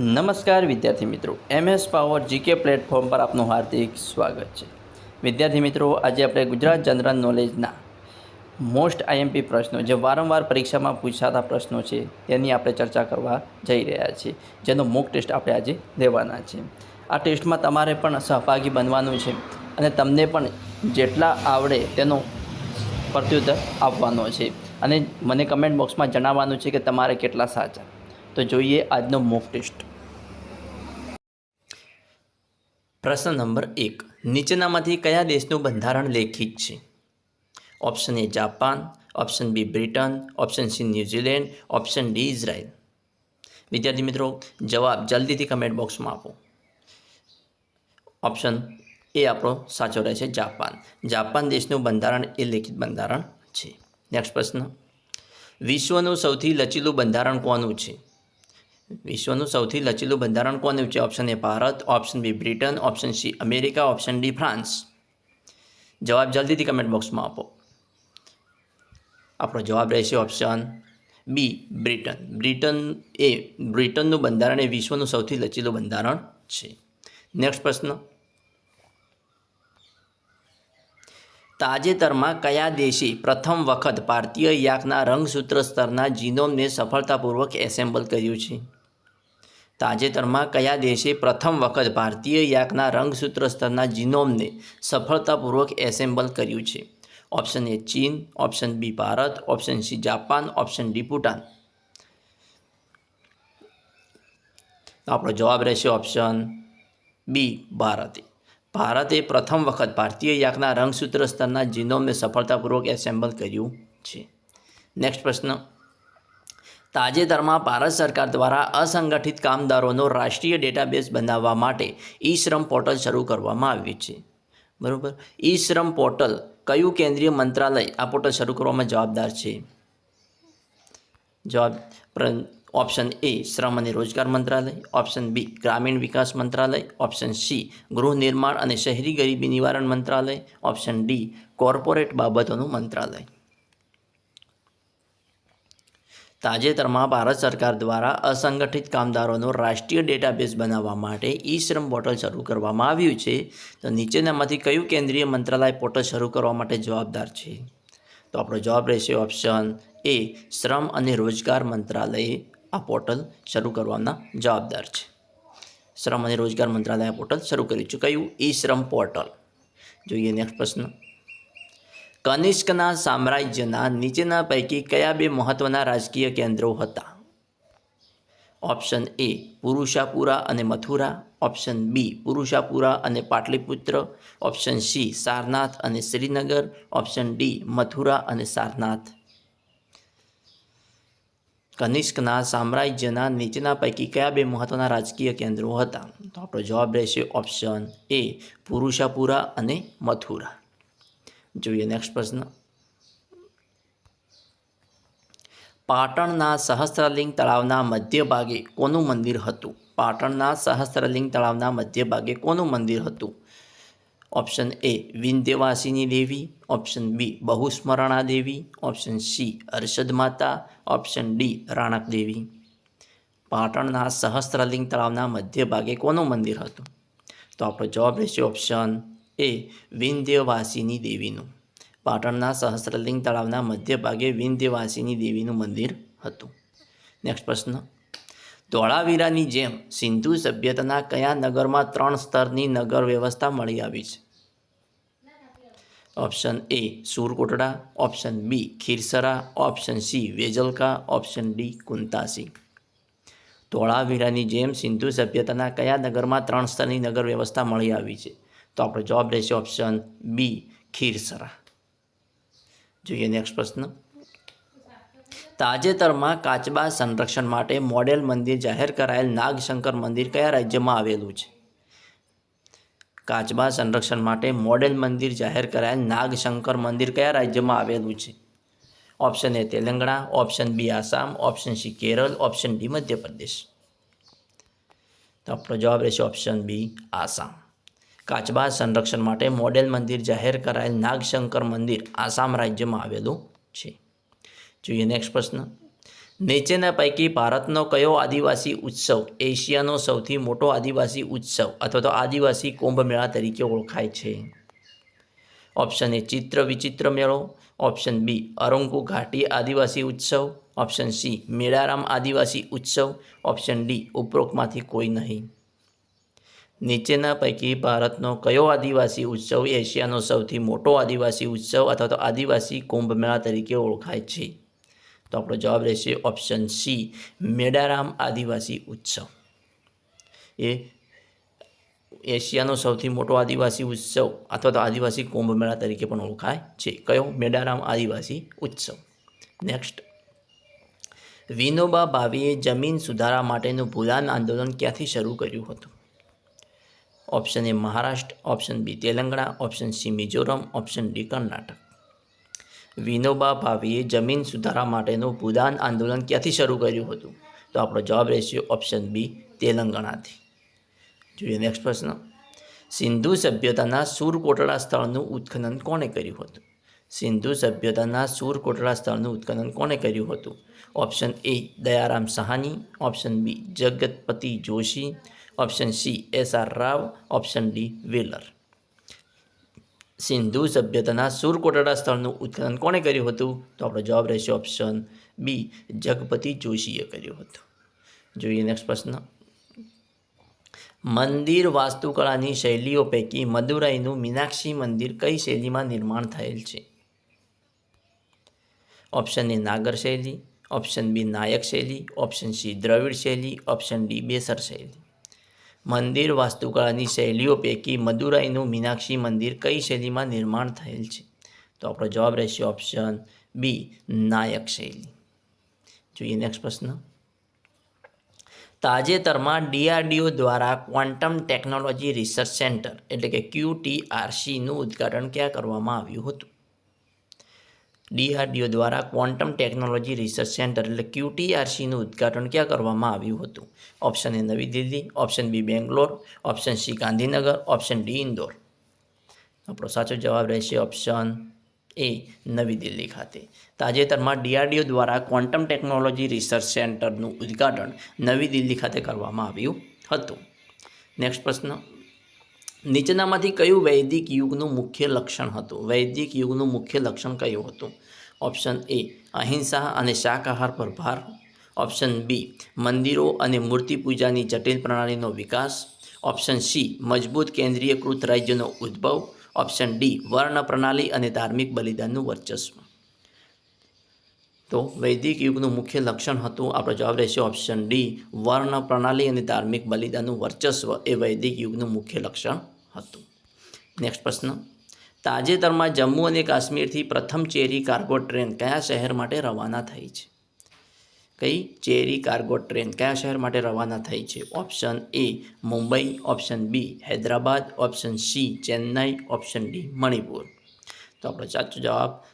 નમસ્કાર વિદ્યાર્થી મિત્રો એમએસ પાવર જીકે પ્લેટફોર્મ પર આપનું હાર્દિક સ્વાગત છે. વિદ્યાર્થી મિત્રો, આજે આપણે ગુજરાત જનરલ નોલેજના મોસ્ટ આઈએમપી પ્રશ્નો, જે વારંવાર પરીક્ષામાં પૂછાતા પ્રશ્નો છે, તેની આપણે ચર્ચા કરવા જઈ રહ્યા છીએ. જેનો મોક ટેસ્ટ આપણે આજે લેવાના છે. આ ટેસ્ટમાં તમારે પણ સહભાગી બનવાનું છે અને તમને પણ જેટલા આવડે તેનો પ્રત્યુત્તર આપવાનો છે. અને મને કમેન્ટ બોક્સમાં જણાવવાનું છે કે તમારે કેટલા સાચા. તો જોઈએ આજનો મોક ટેસ્ટ પ્રશ્ન નંબર એક. નીચેનામાંથી કયા દેશનું બંધારણ લેખિત છે? Option A Japan option B Britain option C New Zealand option D Israel વિદ્યાર્થી મિત્રો, જવાબ જલ્દીથી કમેન્ટ બોક્સમાં આપો. ઓપ્શન એ આપણો સાચો રહેશે જાપાન જાપાન દેશનું બંધારણ એ લેખિત બંધારણ છે. નેક્સ્ટ પ્રશ્ન. વિશ્વનું સૌથી લચીલું બંધારણ કોનું છે? વિશ્વનું સૌથી લચીલું બંધારણ કોનું છે option A Bharat option B Britain option C America option D France? જવાબ જલ્દીથી કમેન્ટ બોક્સમાં આપો. આપણો જવાબ રહેશે ઓપ્શન બી બ્રિટન. બ્રિટન એ, બ્રિટનનું બંધારણ એ વિશ્વનું સૌથી લચીલું બંધારણ છે. નેક્સ્ટ પ્રશ્ન. તાજેતરમાં કયા દેશે પ્રથમ વખત ભારતીય યાકના રંગસૂત્ર સ્તરના જીનોમને સફળતાપૂર્વક એસેમ્બલ કર્યું છે? તાજેતરમાં કયા દેશે પ્રથમ વખત ભારતીય યાકના રંગસૂત્ર સ્તરના જીનોમને સફળતાપૂર્વક એસેમ્બલ કર્યું છે? ઓપ્શન એ ચીન, option B Bharat, option C Japan, option D Bhutan. આપણો જવાબ રહેશે ઓપ્શન બી ભારતે. ભારતે પ્રથમ વખત ભારતીય યાકના રંગસૂત્ર સ્તરના જીનોમને સફળતાપૂર્વક એસેમ્બલ કર્યું છે. નેક્સ્ટ પ્રશ્ન. તાજેતરમાં ભારત સરકાર દ્વારા અસંગઠિત કામદારોનો રાષ્ટ્રીય ડેટાબેઝ બનાવવા માટે ઈ શ્રમ પોર્ટલ શરૂ કરવામાં આવ્યું છે. બરાબર? ઈ શ્રમ પોર્ટલ કયું કેન્દ્રીય મંત્રાલય આ પોર્ટલ શરૂ કરવામાં જવાબદાર છે? જવાબ ઓપ્શન એ શ્રમ અને રોજગાર મંત્રાલય, ઓપ્શન બી ગ્રામીણ વિકાસ મંત્રાલય, ઓપ્શન સી ગૃહ નિર્માણ અને શહેરી ગરીબી નિવારણ મંત્રાલય, ઓપ્શન ડી કોર્પોરેટ બાબતોનું મંત્રાલય. તાજેતરમાં ભારત સરકાર દ્વારા અસંગઠિત કામદારોનો રાષ્ટ્રીય ડેટાબેઝ બનાવવા માટે ઈ શ્રમ પોર્ટલ શરૂ કરવામાં આવ્યું છે. તો નીચેનામાંથી કયું કેન્દ્રીય મંત્રાલય પોર્ટલ શરૂ કરવા માટે જવાબદાર છે? તો આપણો જવાબ રહેશે ઓપ્શન એ, શ્રમ અને રોજગાર મંત્રાલયે. આ પોર્ટલ શરૂ કરવાના જવાબદાર છે. શ્રમ અને રોજગાર મંત્રાલય આ પોર્ટલ શરૂ કર્યું છે. કયું? ઈ શ્રમ પોર્ટલ. જોઈએ નેક્સ્ટ પ્રશ્ન. કનિષ્કના સામ્રાજ્યના નીચેના પૈકી કયા બે મહત્વના રાજકીય કેન્દ્રો હતા? ઓપ્શન એ પુરુષાપુરા અને મથુરા, ઓપ્શન બી પુરુષાપુરા અને પાટલીપુત્ર, ઓપ્શન સી સારનાથ અને શ્રીનગર, ઓપ્શન ડી મથુરા અને સારનાથ. કનિષ્કના સામ્રાજ્યના નીચેના પૈકી કયા બે મહત્વના રાજકીય કેન્દ્રો હતા? તો આપણો જવાબ રહેશે ઓપ્શન એ પુરુષાપુરા અને મથુરા. જોઈએ નેક્સ્ટ પ્રશ્ન. પાટણના સહસ્ત્રલિંગ તળાવના મધ્ય ભાગે કોનું મંદિર હતું? પાટણના સહસ્ત્રલિંગ તળાવના મધ્ય ભાગે કોનું મંદિર હતું? Option A Vindhyavasini Devi. Option B Bahusmarana Devi. Option C Harshad Mata. Option D Ranak Devi. પાટણના સહસ્ત્રલિંગ તળાવના મધ્ય ભાગે કોનું મંદિર હતું? તો આપણો જવાબ રહેશે ઓપ્શન એ વિંધ્યવાસિની દેવીનું. પાટણના સહસ્ત્રલિંગ તળાવના મધ્ય ભાગે વિંધ્યવાસિની દેવીનું મંદિર હતું. નેક્સ્ટ પ્રશ્ન. ધોળાવીરાની જેમ સિંધુ સભ્યતાના કયા નગરમાં ત્રણ સ્તરની નગર વ્યવસ્થા મળી આવી છે? Option A Surkotada. Option B Khirsara. Option C Vejalka. Option D Kuntasi ધોળાવીરાની જેમ સિંધુ સભ્યતાના કયા નગરમાં ત્રણ સ્તરની નગર વ્યવસ્થા મળી આવી છે? તો આપણો જવાબ રહેશે ઓપ્શન બી ખીરસરા જોઈએ નેક્સ્ટ પ્રશ્ન. તાજેતરમાં કાચબા સંરક્ષણ માટે મોડેલ મંદિર જાહેર કરાયેલ નાગશંકર મંદિર કયા રાજ્યમાં આવેલું છે? કાચબા સંરક્ષણ માટે મોડેલ મંદિર જાહેર કરાયેલ નાગશંકર મંદિર કયા રાજ્યમાં આવેલું છે? Option A Telangana. Option B Assam. Option C Kerala. Option D Madhya Pradesh. તો આપણો જવાબ રહેશે ઓપ્શન બી આસામ. કાચબા સંરક્ષણ માટે મોડેલ મંદિર જાહેર કરાયેલ નાગશંકર મંદિર આસામ રાજ્યમાં આવેલું છે. જોઈએ નેક્સ્ટ પ્રશ્ન. નીચેના પૈકી ભારતનો કયો આદિવાસી ઉત્સવ એશિયાનો સૌથી મોટો આદિવાસી ઉત્સવ અથવા તો આદિવાસી કુંભ મેળા તરીકે ઓળખાય છે? ઓપ્શન એ ચિત્ર વિચિત્ર મેળો, ઓપ્શન બી અરંકુ ઘાટી આદિવાસી ઉત્સવ, ઓપ્શન સી મેળારામ આદિવાસી ઉત્સવ, ઓપ્શન ડી ઉપરોક્તમાંથી કોઈ નહીં. નીચેના પૈકી ભારતનો કયો આદિવાસી ઉત્સવ એશિયાનો સૌથી મોટો આદિવાસી ઉત્સવ અથવા તો આદિવાસી કુંભ મેળા તરીકે ઓળખાય છે? તો આપણો જવાબ રહેશે ઓપ્શન સી, મેડારામ આદિવાસી ઉત્સવ. એ એશિયાનો સૌથી મોટો આદિવાસી ઉત્સવ અથવા તો આદિવાસી કુંભ મેળા તરીકે પણ ઓળખાય છે. કયો? મેડારામ આદિવાસી ઉત્સવ. નેક્સ્ટ. વિનોબા ભાવેએ જમીન સુધારા માટેનું ભૂદાન આંદોલન ક્યાંથી શરૂ કર્યું હતું? Option A Maharashtra, option B Telangana, option C Mizoram, option D Karnataka. Vinoba ભાવેએ જમીન સુધારા માટેનું ભૂદાન આંદોલન ક્યાંથી શરૂ કર્યું હતું? તો આપણો જવાબ રહેશે ઓપ્શન બી તેલંગણાથી. જોઈએ નેક્સ્ટ પ્રશ્ન. સિંધુ સભ્યતાના સુરકોટડા સ્થળનું ઉત્ખનન કોણે કર્યું હતું? સિંધુ સભ્યતાના સુરકોટડા સ્થળનું ઉત્ખનન કોણે કર્યું હતું? Option A Dayaram Sahani, option B Jagatpati Joshi option C S R Rao option D Wheeler Sindhu સભ્યતાના Surkotada સ્થળનું ઉત્ખનન કોણે કર્યું હતું? તો આપણો જવાબ રહેશે ઓપ્શન બી જગપતિ જોશીએ કર્યું હતું. જોઈએ નેક્સ્ટ પ્રશ્ન. મંદિર વાસ્તુકળાની શૈલીઓ પૈકી મદુરાઈનું મીનાક્ષી મંદિર કઈ શૈલીમાં નિર્માણ થયેલ છે? ઓપ્શન એ નાગર શૈલી. ઓપ્શન બી નાયક શૈલી. ઓપ્શન સી દ્રવિડ શૈલી. ઓપ્શન ડી બેસર શૈલી. મંદિર વાસ્તુકળાની શૈલીઓ પૈકી મદુરાઈનું મીનાક્ષી મંદિર કઈ શૈલીમાં નિર્માણ થયેલ છે? તો આપણો જવાબ રહેશે ઓપ્શન બી નાયક શૈલી. જોઈએ નેક્સ્ટ પ્રશ્ન. તાજેતરમાં ડીઆરડીઓ દ્વારા ક્વોન્ટમ ટેકનોલોજી રિસર્ચ સેન્ટર, એટલે કે ક્યુટીઆરસીનું ઉદ્ઘાટન ક્યાં કરવામાં આવ્યું હતું? ડીઆરડીઓ દ્વારા ક્વોન્ટમ ટેકનોલોજી રિસર્ચ સેન્ટર એટલે ક્યુટીઆરસીનું ઉદ્ઘાટન ક્યાં કરવામાં આવ્યું હતું? Option A Navi Delhi, option B Bangalore, option C Gandhinagar, option D Indore. આપણો સાચો જવાબ રહેશે ઓપ્શન એ નવી દિલ્હી ખાતે. તાજેતરમાં ડીઆરડીઓ દ્વારા ક્વોન્ટમ ટેકનોલોજી રિસર્ચ સેન્ટરનું ઉદ્ઘાટન નવી દિલ્હી ખાતે કરવામાં આવ્યું હતું. નેક્સ્ટ પ્રશ્ન. નીચેનામાંથી કયું વૈદિક યુગનું મુખ્ય લક્ષણ હતું? વૈદિક યુગનું મુખ્ય લક્ષણ કયું હતું? ઓપ્શન એ અહિંસા અને શાકાહાર પર ભાર. ઓપ્શન બી મંદિરો અને મૂર્તિ પૂજાની જટિલ પ્રણાલીનો વિકાસ. ઓપ્શન સી મજબૂત કેન્દ્રીયકૃત રાજ્યનો ઉદ્ભવ. ઓપ્શન ડી વર્ણ પ્રણાલી અને ધાર્મિક બલિદાનનું વર્ચસ્વ. તો વૈદિક યુગનું મુખ્ય લક્ષણ હતું, આપણો જવાબ રહેશે ઓપ્શન ડી વર્ણ પ્રણાલી અને ધાર્મિક બલિદાનનું વર્ચસ્વ. એ વૈદિક યુગનું મુખ્ય લક્ષણ હતું. નેક્સ્ટ પ્રશ્ન. તાજેતરમાં જમ્મુ અને કાશ્મીરથી પ્રથમ ચેરી કાર્ગો ટ્રેન કયા શહેર માટે રવાના થઈ છે? કઈ? ચેરી કાર્ગો ટ્રેન કયા શહેર માટે રવાના થઈ છે? Option A Mumbai, option B Hyderabad, option C Chennai, option D Manipur. તો આપણો સાચો જવાબ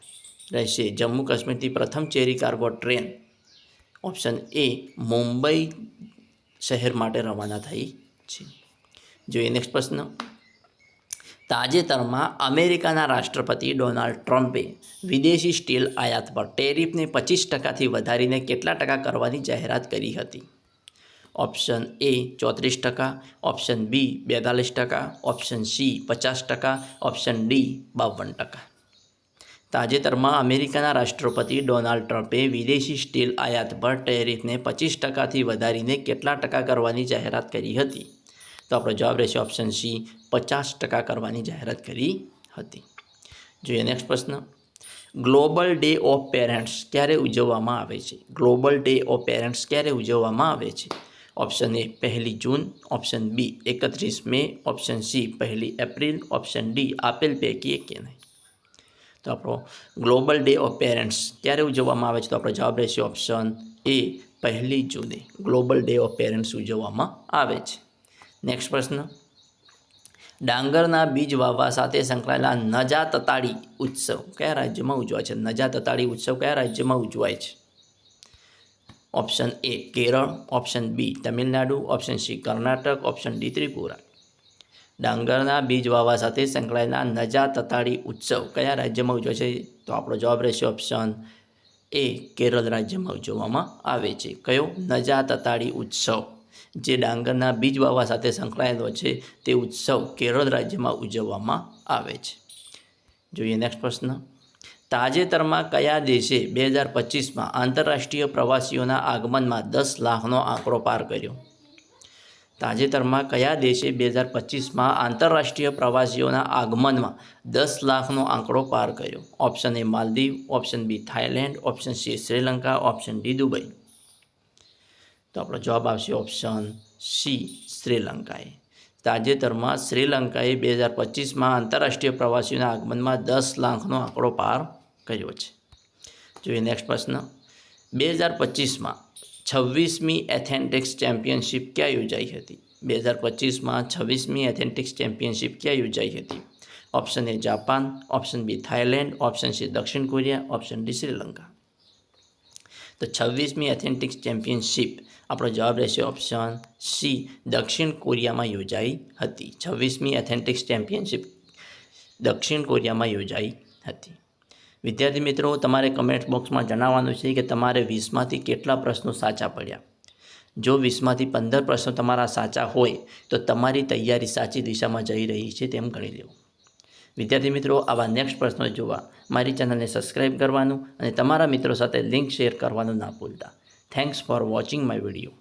રહેશે જમ્મુ કાશ્મીરથી પ્રથમ cherry cargo train. Option A Mumbai શહેર માટે રવાના થઈ છે. જોઈએ નેક્સ્ટ પ્રશ્ન. તાજેતરમાં અમેરિકાના રાષ્ટ્રપતિ ડોનાલ્ડ ટ્રમ્પે વિદેશી સ્ટીલ આયાત પર ટેરિફને પચીસ ટકાથી વધારીને કેટલા ટકા કરવાની જાહેરાત કરી હતી? ઓપ્શન એ ચોત્રીસ ટકા, ઓપ્શન બી બેતાલીસ ટકા, ઓપ્શન સી પચાસ ટકા, ઓપ્શન ડી બાવન ટકા. તાજેતરમાં અમેરિકાના રાષ્ટ્રપતિ ડોનાલ્ડ ટ્રમ્પે વિદેશી સ્ટીલ આયાત પર ટેરિફને પચીસ ટકાથી વધારીને કેટલા ટકા કરવાની જાહેરાત કરી હતી? તો આપણો જવાબ રહેશે ઓપ્શન સી પચાસ ટકા કરવાની જાહેરાત કરી હતી. જોઈએ નેક્સ્ટ પ્રશ્ન. ગ્લોબલ ડે ઓફ પેરેન્ટ્સ ક્યારે ઉજવવામાં આવે છે? ગ્લોબલ ડે ઓફ પેરેન્ટ્સ ક્યારે ઉજવવામાં આવે છે? ઓપ્શન એ પહેલી જૂન. ઓપ્શન બી એકત્રીસ મે. ઓપ્શન સી પહેલી એપ્રિલ. ઓપ્શન ડી આપેલ પૈકી કે નહીં. તો આપણો ગ્લોબલ ડે ઓફ પેરેન્ટ્સ ક્યારે ઉજવવામાં આવે છે? તો આપણો જવાબ રહેશે ઓપ્શન એ પહેલી જૂને. ગ્લોબલ ડે ઓફ પેરેન્ટ્સ ઉજવવામાં આવે છે. નેક્સ્ટ પ્રશ્ન. ડાંગરના બીજ વાવવા સાથે સંકળાયેલા નજા તતાળી ઉત્સવ કયા રાજ્યમાં ઉજવાય છે? નજા તતાળી ઉત્સવ કયા રાજ્યમાં ઉજવાય છે? Option A Kerala. Option B Tamil Nadu. Option C Karnataka. Option D Tripura. ડાંગરના બીજ વાવવા સાથે સંકળાયેલા નજા તતાડી ઉત્સવ કયા રાજ્યમાં ઉજવાય છે? તો આપણો જવાબ રહેશે ઓપ્શન એ કેરળ રાજ્યમાં ઉજવવામાં આવે છે. કયો? નજા તતાડી ઉત્સવ. જે ડાંગરના બીજ વાવા સાથે સંકળાયેલો છે તે ઉત્સવ કેરળ રાજ્યમાં ઉજવવામાં આવે છે. જોઈએ નેક્સ્ટ પ્રશ્ન. તાજેતરમાં કયા દેશે બે હજાર પચીસમાં આંતરરાષ્ટ્રીય પ્રવાસીઓના આગમનમાં દસ લાખનો આંકડો પાર કર્યો? તાજેતરમાં કયા દેશે બે હજાર પચીસમાં આંતરરાષ્ટ્રીય પ્રવાસીઓના આગમનમાં દસ લાખનો આંકડો પાર કર્યો? Option A Maldives option B Thailand option C Sri Lanka option D Dubai. તો આપણો જવાબ આવશે ઓપ્શન સી શ્રીલંકાએ. તાજેતરમાં શ્રીલંકાએ બે હજાર પચીસમાં આંતરરાષ્ટ્રીય પ્રવાસીઓના આગમનમાં દસ લાખનો આંકડો પાર કર્યો છે. જોઈએ નેક્સ્ટ પ્રશ્ન. બે હજાર પચીસમાં છવ્વીસમી એથેન્ટિક્સ ચેમ્પિયનશિપ ક્યાં યોજાઈ હતી? બે હજાર પચીસમાં છવ્વીસમી એથેન્ટિક્સ ચેમ્પિયનશિપ ક્યાં યોજાઈ હતી? Option A Japan. Option B Thailand. Option C દક્ષિણ Korea. Option D Sri Lanka. તો છવ્વીસમી એથેન્ટિક્સ ચેમ્પિયનશિપ. આપણો જવાબ રહેશે ઓપ્શન સી, દક્ષિણ કોરિયામાં યોજાઈ હતી. છવ્વીસમી એથેન્ટિક્સ ચેમ્પિયનશિપ દક્ષિણ કોરિયામાં યોજાઈ હતી. વિદ્યાર્થી મિત્રો, તમારે કમેન્ટ બોક્સમાં જણાવવાનું છે કે તમારે વીસમાંથી કેટલા પ્રશ્નો સાચા પડ્યા? જો વીસમાંથી પંદર પ્રશ્નો તમારા સાચા હોય, તો તમારી તૈયારી સાચી દિશામાં જઈ રહી છે તેમ ગણી લેવું વિદ્યાર્થી મિત્રો, આવા નેક્સ્ટ પ્રશ્નો જોવા મારી ચેનલને સબસ્ક્રાઇબ કરવાનું અને તમારા મિત્રો સાથે લિંક શેર કરવાનું ના ભૂલતા. Thanks for watching my video